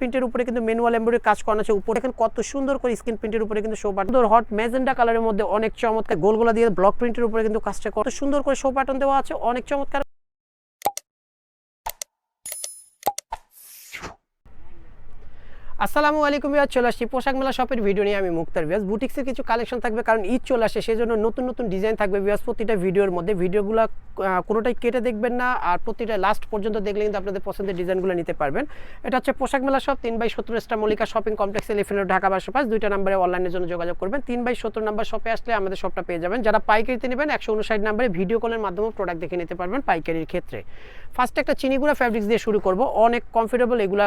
প্রিন্টের উপরে কিন্তু ম্যানুয়াল এমব্রয়ডারি কাজ করানো আছে। উপরে দেখেন কত সুন্দর করে স্ক্রিন প্রিন্টের উপরে কিন্তু শো বাটন হট ম্যাজেন্ডা কালারের মধ্যে অনেক চমৎকার। গোলগোলা দিয়ে ব্লক প্রিন্টের উপরে কিন্তু কাজটা কত সুন্দর করে শো বাটন দেওয়া আছে, অনেক চমৎকার। আসসালামু আলাইকুম বিয়ার চলে আসছি পোশাক মেলা শপের ভিডিও নিয়ে। আমি মুক্তার বিয়াস বুটিক্সের কিছু কালেকশন থাকবে, কারণ ঈদ চলে আসে সেই জন্য নতুন নতুন ডিজাইন থাকবে বিয়াস প্রতিটা ভিডিওর মধ্যে। ভিডিওগুলো কোনোটাই কেটে দেখবেন না, আর প্রতিটা লাস্ট পর্যন্ত দেখলে কিন্তু আপনাদের পছন্দের ডিজাইনগুলো নিতে পারবেন। এটা হচ্ছে পোশাক মেলা শপ তিন বাই সত্তর star Mallika shopping complex elephant Dhaka পাঁচ দুইটা নাম্বারে অনলাইনের জন্য যোগাযোগ করবেন। তিন বাই সত্তর নাম্বার শপে আসলে আমাদের শপটা পেয়ে যাবেন। যারা পাইকারিতে নেবেন, একশো উনষাট নাম্বারে ভিডিও কলের মাধ্যমে প্রোডাক্ট দেখে নিতে পারবেন পাইকারির ক্ষেত্রে। ফার্স্ট একটা চিনিগুড়া ফ্যাব্রিক্স দিয়ে শুরু করব। অনেক কমফোর্টেবল এগুলা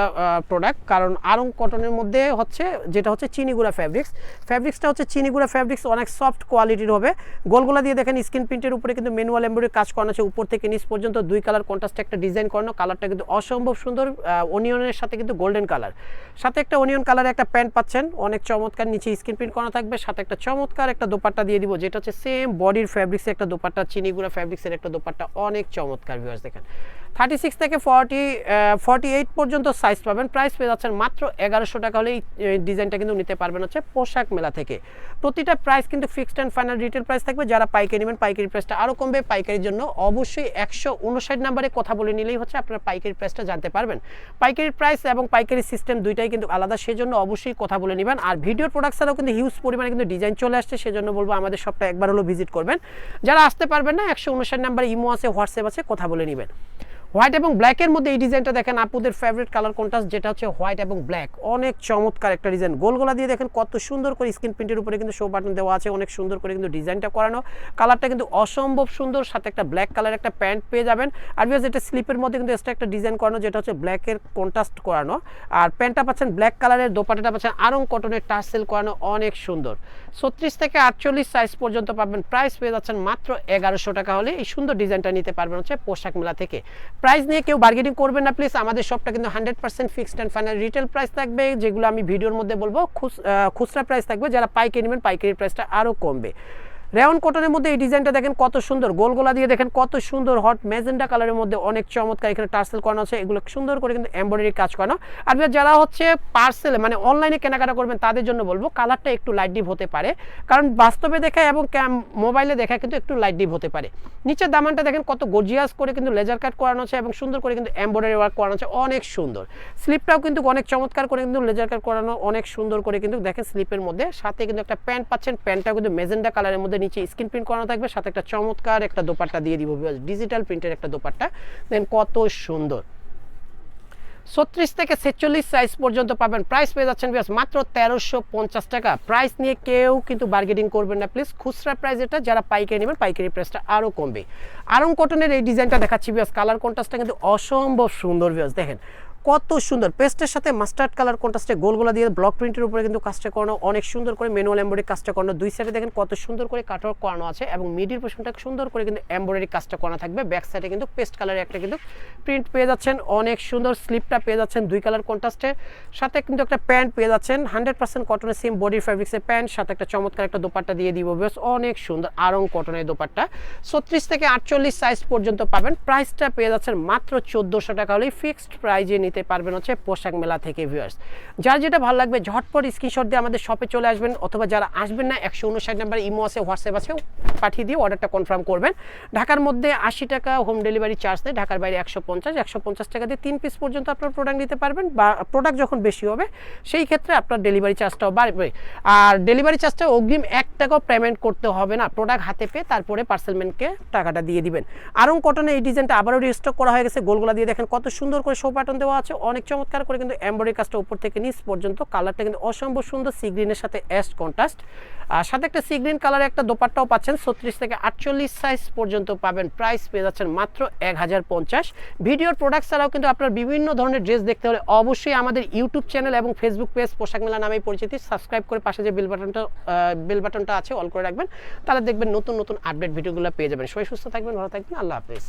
প্রোডাক্ট কারণ আরং কটনের মধ্যে হচ্ছে, যেটা হচ্ছে চিনিগুড়া ফ্যাব্রিক্স ফ্যাব্রিক্সটা হচ্ছে চিনিগুড়া ফ্যাব্রিক্স অনেক সফট কোয়ালিটির হবে। গোলগোলা দিয়ে দেখেন স্ক্রিন প্রিন্টের উপরে কিন্তু ম্যানুয়াল এমব্রয়ডারি কাজ করানো আছে। উপর থেকে নিচ পর্যন্ত দুই কালার কন্ট্রাস্টে একটা ডিজাইন করানো। কালারটা কিন্তু অসম্ভব সুন্দর অনিয়নের সাথে কিন্তু গোল্ডেন কালার সাথে একটা অনিয়ন কালারে একটা প্যান্ট পাচ্ছেন। অনেক চমৎকার নিচে স্ক্রিন প্রিন্ট করা থাকবে। সাথে একটা চমৎকার একটা দোপাট্টা দিয়ে দিব, যেটা হচ্ছে সেম বডির ফ্যাব্রিক্সের একটা দোপাট্টা, চিনিগুড়া ফ্যাব্রিক্সের একটা দোপাট্টা। অনেক চমৎকার ভিউয়ার্স দেখেন। থার্টি সিক্স থেকে ফর্টি ফর্টি এইট পর্যন্ত সাইজ পাবেন। প্রাইস পেয়ে যাচ্ছেন মাত্র এগারোশো টাকা হলে ডিজাইনটা কিন্তু নিতে পারবেন হচ্ছে পোশাক মেলা থেকে। প্রতিটা প্রাইস কিন্তু fixed and final retail price থাকবে। যারা পাইকারি নেবেন, পাইকারি প্রাইসটা আরও কমবে। পাইকারির জন্য অবশ্যই একশো উনষাট নাম্বারে কথা বলে নিলেই হচ্ছে আপনারা পাইকারি প্রাইসটা জানতে পারবেন। পাইকারি প্রাইস এবং পাইকারি সিস্টেম দুইটাই কিন্তু আলাদা। সেজন্য অবশ্যই কথা বলে নেবেন। আর ভিডিওর প্রোডাক্ট ছাড়াও কিন্তু হিউজ পরিমাণে কিন্তু ডিজাইন চলে আসছে। সেজন্য বলব আমাদের সবটা একবার হলো ভিজিট করবেন। যারা আসতে পারবেন না, একশো উনষাট নাম্বার ইমো আছে হোয়াটসঅ্যাপ আছে, কথা বলে নেবেন। হোয়াইট এবং ব্ল্যাকের মধ্যে এই ডিজাইনটা দেখেন, আপুদের ফেভারিট কালার কন্ট্রাস্ট যেটা হচ্ছে হোয়াইট এবং ব্ল্যাক অনেক চমৎকার একটা ডিজাইন গোলগোলা দিয়ে দেখেন, কত সুন্দর করে স্ক্রিন প্রিন্টের উপরে কিন্তু শো বাটন দেওয়া আছে। অনেক সুন্দর করে কিন্তু ডিজাইনটা করানো। কালারটা কিন্তু অসম্ভব সুন্দর। সাথে একটা ব্ল্যাক কালার একটা প্যান্ট পেয়ে যাবেন। আর বিকজ এটা স্লিপের মধ্যে কিন্তু এক্সট্রা একটা ডিজাইন করানো, যেটা হচ্ছে ব্ল্যাকের কন্ট্রাস্ট করানো। আর প্যান্টটা পাচ্ছেন ব্ল্যাক কালারের দোপাটাটা পাচ্ছেন আরং কটনের টার্সেল করানো। অনেক সুন্দর। ছত্রিশ থেকে আটচল্লিশ সাইজ পর্যন্ত পাবেন। প্রাইস পেয়ে যাচ্ছেন মাত্র এগারোশো টাকা হলে। এই সুন্দর ডিজাইনটা নিতে পারবেন হচ্ছে পোশাক মেলা থেকে। প্রাইস নিয়ে কেউ বার্গেনিং করবেন না প্লিজ আমাদের শপটা কিন্তু hundred percent fixed and final retail price থাকবে, যেগুলো আমি ভিডিওর মধ্যে বলব খুচরা প্রাইস থাকবে, যারা পাইকারি নেবেন, পাইকারি প্রাইসটা আরও কমবে। রেওয়ান কটনের মধ্যে এই ডিজাইনটা দেখেন কত সুন্দর। গোলগোলা দিয়ে দেখেন কত সুন্দর হট ম্যাজেন্ডা কালারের মধ্যে অনেক চমৎকার এখানে টার্সেল করানো আছে। এগুলো সুন্দর করে কিন্তু এমব্রয়ডারি কাজ করানো। আর যারা হচ্ছে পার্সেলে মানে অনলাইনে কেনাকাটা করবেন, তাদের জন্য বলব, কালারটা একটু লাইট ডিপ হতে পারে। কারণ বাস্তবে দেখা এবং মোবাইলে দেখা কিন্তু একটু লাইট ডিপ হতে পারে। নিচের দামানটা দেখেন কত গর্জিয়াস করে কিন্তু লেজার কাট করানো আছে এবং সুন্দর করে কিন্তু এমব্রয়ডারি ওয়ার্ক করানো আছে। অনেক সুন্দর। স্লিপটাও কিন্তু অনেক চমৎকার করে কিন্তু লেজার কাট করানো, অনেক সুন্দর করে কিন্তু দেখেন স্লিপের মধ্যে। সাথে কিন্তু একটা প্যান্ট পাচ্ছেন, প্যান্টটাও কিন্তু মেজেন্ডা কালারের মধ্যে নিচে স্ক্রিন প্রিন্ট করানো থাকবে, সাথে একটা চমৎকার একটা দোপাট্টা দিয়ে দিব ডিজিটাল প্রিন্টের একটা দোপাট্টা। দেন কত সুন্দর। ছত্রিশ থেকে ছেচল্লিশ সাইজ পর্যন্ত পাবেন। প্রাইস পেয়ে যাচ্ছেন বিয়াস মাত্র তেরোশো পঞ্চাশ টাকা। প্রাইস নিয়ে কেউ কিন্তু বার্গেনিং করবেন না। প্লিজ খুচরা প্রাইস এটা, যারা পাইকারি নেবেন, পাইকারি প্রাইসটা আরও কমবে। আরং কটনের এই ডিজাইনটা দেখাচ্ছি বিয়াস কালার কন্ট্রাস্টটা কিন্তু অসম্ভব সুন্দর বিয়াস দেখেন কত সুন্দর। পেস্টের সাথে মাস্টার্ড কালার কন্ট্রাস্টে গোলগোলা দিয়ে ব্লক প্রিন্টের উপরে কিন্তু কাজটা করানো অনেক সুন্দর করে ম্যানুয়াল এমব্রয়ডারি কাজটা করানো। দুই সাইডে দেখেন কত সুন্দর করে কাটওয়ার্ক করানো আছে এবং মিডিল পোর্শনটা সুন্দর করে কিন্তু এমব্রয়ডারি কাজটা করা থাকবে। ব্যাক সাইডে কিন্তু পেস্ট কালারের একটা কিন্তু প্রিন্ট পেয়ে যাচ্ছেন। অনেক সুন্দর স্লিপটা পেয়ে যাচ্ছেন দুই কালার কন্ট্রাস্টের সাথে কিন্তু একটা প্যান্ট পেয়ে যাচ্ছেন। হান্ড্রেড পার্সেন্ট কটনের সেম বডি ফ্যাব্রিক্সের প্যান্ট সাথে একটা চমৎকার একটা দোপাট্টা দিয়ে দিব। বেশ অনেক সুন্দর আরং কটনের দোপাট্টা। ছত্রিশ থেকে আটচল্লিশ সাইজ পর্যন্ত পাবেন। প্রাইসটা পেয়ে যাচ্ছেন মাত্র চোদ্দোশো টাকা হলেই ফিক্সড প্রাইজে নিতে পারবেন হচ্ছে পোশাক মেলা থেকে ভিউয়ার্স যার যেটা ভালো লাগবে, ঝটপট স্ক্রিনশট দিয়ে আমাদের শপে চলে আসবেন, অথবা যারা আসবেন না, একশো উনষাট নাম্বার ইমো আছে, হোয়াটসঅ্যাপ আছে, পাঠিয়ে দিয়ে অর্ডারটা কনফার্ম করবেন। ঢাকার মধ্যে আশি টাকা হোম ডেলিভারি চার্জ দেয়, ঢাকার বাইরে একশো পঞ্চাশ একশো পঞ্চাশ টাকা দিয়ে তিন পিস পর্যন্ত আপনার প্রোডাক্ট নিতে পারবেন, বা প্রোডাক্ট যখন বেশি হবে, সেই ক্ষেত্রে আপনার ডেলিভারি চার্জটাও বাড়বে। আর ডেলিভারি চার্জটা অগ্রিম এক টাকাও পেমেন্ট করতে হবে না প্রোডাক্ট হাতে পেয়ে তারপরে পার্সেলম্যানকে টাকাটা দিয়ে দিবেন। আরং কটনে এই ডিজাইনটা আবারও রিস্টক করা হয়ে গেছে, গোলগোলা দিয়ে দেখেন কত সুন্দর করে শো প্যাটার্ন দেওয়া আছে। অনেক চমৎকার করে কিন্তু এমব্রয়ডারি কাজটা উপর থেকে নিচ পর্যন্ত কালারটা কিন্তু অসম্ভব সুন্দর সি গ্রিনের সাথে অ্যাশ কন্ট্রাস্ট আর সাথে একটা সি গ্রিন কালারের একটা দোপাট্টাও পাচ্ছেন, ছত্রিশ থেকে আটচল্লিশ সাইজ পর্যন্ত পাবেন। প্রাইস পেয়ে যাচ্ছেন মাত্র এক হাজার পঞ্চাশ। ভিডিওর প্রোডাক্ট ছাড়াও কিন্তু আপনার বিভিন্ন ধরনের ড্রেস দেখতে হলে অবশ্যই আমাদের ইউটিউব চ্যানেল এবং ফেসবুক পেজ পোশাক মেলা নামেই পরিচিতি। সাবস্ক্রাইব করে পাশে যে বেল বাটনটা বেল বাটনটা আছে অল করে রাখবেন। তাহলে দেখবেন নতুন নতুন আপডেট ভিডিওগুলো পেয়ে যাবেন। সবাই সুস্থ থাকবেন, ভালো থাকবেন। আল্লাহ হাফিজ।